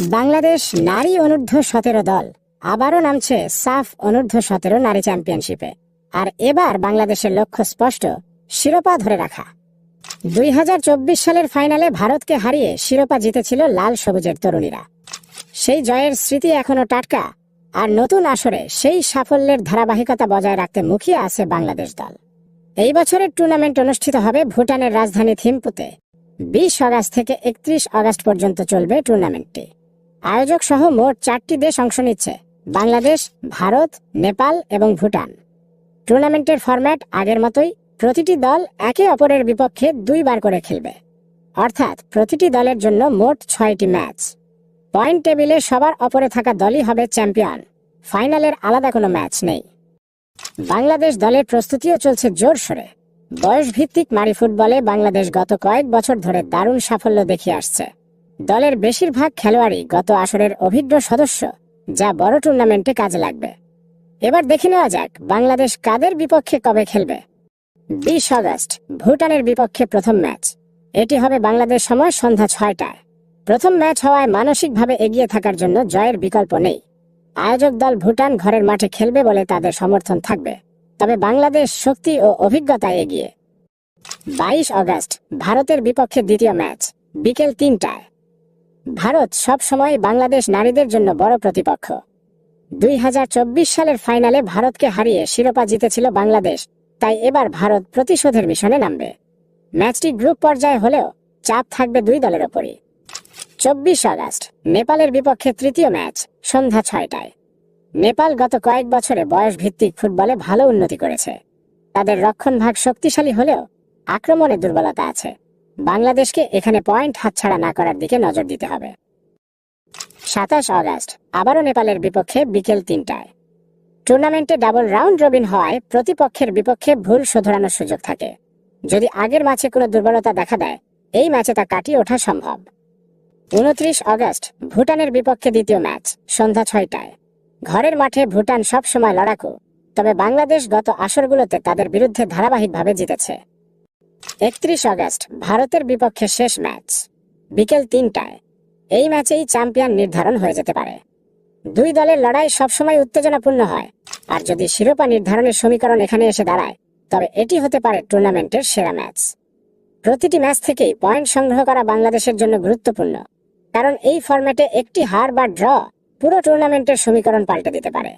বাংলাদেশ নারী অনূর্ধ্ব সতেরো দল। আবারও নামছে সাফ অনূর্ধ্ব সতেরো নারী চ্যাম্পিয়নশিপে। আর এবার বাংলাদেশের লক্ষ্য স্পষ্ট, শিরোপা ধরে রাখা। দুই হাজার চব্বিশ সালের ফাইনালে ভারতকে হারিয়ে শিরোপা জিতেছিল লাল সবুজের তরুণীরা। সেই জয়ের স্মৃতি এখনও টাটকা, আর নতুন আসরে সেই সাফল্যের ধারাবাহিকতা বজায় রাখতে মুখিয়ে আছে বাংলাদেশ দল। এই বছরের টুর্নামেন্ট অনুষ্ঠিত হবে ভুটানের রাজধানী থিম্পুতে। বিশ আগস্ট থেকে একত্রিশ আগস্ট পর্যন্ত চলবে টুর্নামেন্টটি। আয়োজক সহ মোট চারটি দেশ অংশ নিচ্ছে, বাংলাদেশ, ভারত, নেপাল এবং ভুটান। টুর্নামেন্টের ফরম্যাট আগের মতোই প্রতিটি দল একে অপরের বিপক্ষে দুইবার করে খেলবে। অর্থাৎ প্রতিটি দলের জন্য মোট ছয়টি ম্যাচ। পয়েন্ট টেবিলে সবার অপরে থাকা দলই হবে চ্যাম্পিয়ন। ফাইনালের আলাদা কোনো ম্যাচ নেই। বাংলাদেশ দলের প্রস্তুতিও চলছে জোরসোরে বয়স ভিত্তিক মারি ফুটবলে বাংলাদেশ গত কয়েক বছর ধরে দারুণ সাফল্য দেখিয়ে আসছে। দলের বেশিরভাগ খেলোয়াড়ই গত আসরের অভিজ্ঞ সদস্য, যা বড় টুর্নামেন্টে কাজে লাগবে। এবার দেখে নেওয়া যাক বাংলাদেশ কাদের বিপক্ষে কবে খেলবে। বিশ আগস্ট, ভুটানের বিপক্ষে প্রথম ম্যাচ। এটি হবে বাংলাদেশ সময় সন্ধ্যা ছয়টায়। প্রথম ম্যাচ হওয়ায় মানসিকভাবে এগিয়ে থাকার জন্য জয়ের বিকল্প নেই। আয়োজক দল ভুটান ঘরের মাঠে খেলবে বলে তাদের সমর্থন থাকবে। তবে বাংলাদেশ শক্তি ও অভিজ্ঞতায় এগিয়ে। বাইশ আগস্ট, ভারতের বিপক্ষে দ্বিতীয় ম্যাচ, বিকেল তিনটায়। ভারত সব সময় বাংলাদেশ নারীদের জন্য বড় প্রতিপক্ষ। দুই হাজার চব্বিশ সালের ফাইনালে ভারতকে হারিয়ে শিরোপা জিতেছিল বাংলাদেশ, তাই এবার ভারত প্রতিশোধের মিশনে নামবে। ম্যাচটি গ্রুপ পর্যায়ে হলেও চাপ থাকবে দুই দলের ওপরই। চব্বিশ আগস্ট, নেপালের বিপক্ষে তৃতীয় ম্যাচ, সন্ধ্যা ছয়টায়। নেপাল গত কয়েক বছরে বয়স ভিত্তিক ফুটবলে ভালো উন্নতি করেছে। তাদের রক্ষণভাগ শক্তিশালী হলেও আক্রমণে দুর্বলতা আছে। বাংলাদেশকে এখানে পয়েন্ট হাতছাড়া না করার দিকে নজর দিতে হবে। সাতাশ আগস্ট আবারও নেপালের বিপক্ষে বিকেল তিনটায়। টুর্নামেন্টে ডাবল রাউন্ড রবিন হওয়ায় প্রতিপক্ষের বিপক্ষে ভুল শোধরানোর সুযোগ থাকে। যদি আগের ম্যাচে কোনো দুর্বলতা দেখা দেয়, এই ম্যাচে তা কাটিয়ে ওঠা সম্ভব। উনত্রিশ আগস্ট ভুটানের বিপক্ষে দ্বিতীয় ম্যাচ, সন্ধ্যা ছয়টায়। ঘরের মাঠে ভুটান সবসময় লড়াকু, তবে বাংলাদেশ গত আসরগুলোতে তাদের বিরুদ্ধে ধারাবাহিকভাবে জিতেছে। একত্রিশ আগস্ট, ভারতের বিপক্ষে শেষ ম্যাচ। বিকেল তিনটায়। এই ম্যাচেই চ্যাম্পিয়ন নির্ধারণ হয়ে যেতে পারে। দুই দলের লড়াই সবসময় উত্তেজনাপূর্ণ হয়। আর যদি শিরোপা নির্ধারণের সমীকরণ এখানে এসে দাঁড়ায়, তবে এটি হতে পারে টুর্নামেন্টের সেরা ম্যাচ। প্রতিটি ম্যাচ থেকেই পয়েন্ট সংগ্রহ করা বাংলাদেশের জন্য গুরুত্বপূর্ণ। কারণ এই ফরম্যাটে একটি হার বা ড্র পুরো টুর্নামেন্টের সমীকরণ পাল্টে দিতে পারে।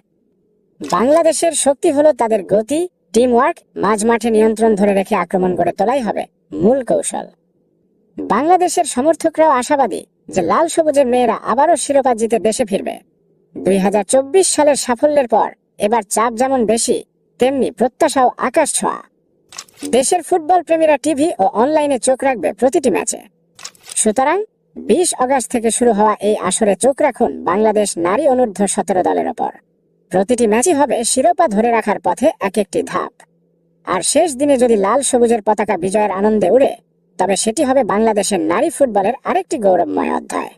বাংলাদেশের শক্তি হলো তাদের গতি টিম ওয়ার্ক মাঝ মাঠে নিয়ন্ত্রণ ধরে রেখে আক্রমণ করে তোলাই হবে মূল কৌশল। বাংলাদেশের সমর্থকরাও আশাবাদী যে লাল সবুজের মেয়েরা আবারও শিরোপা জিতে দেশে ফিরবে। দুই সালের সাফল্যের পর এবার চাপ যেমন বেশি, তেমনি প্রত্যাশাও আকাশ ছোঁয়া। দেশের ফুটবল প্রেমীরা টিভি ও অনলাইনে চোখ রাখবে প্রতিটি ম্যাচে। সুতরাং বিশ আগস্ট থেকে শুরু হওয়া এই আসরে চোখ রাখুন বাংলাদেশ নারী অনূর্ধ্ব সতেরো দলের ওপর। প্রতিটি ম্যাচই হবে শিরোপা ধরে রাখার পথে এক একটি ধাপ। আর শেষ দিনে যদি লাল সবুজের পতাকা বিজয়ের আনন্দে উড়ে, তবে সেটি হবে বাংলাদেশের নারী ফুটবলের আরেকটি গৌরবময় অধ্যায়।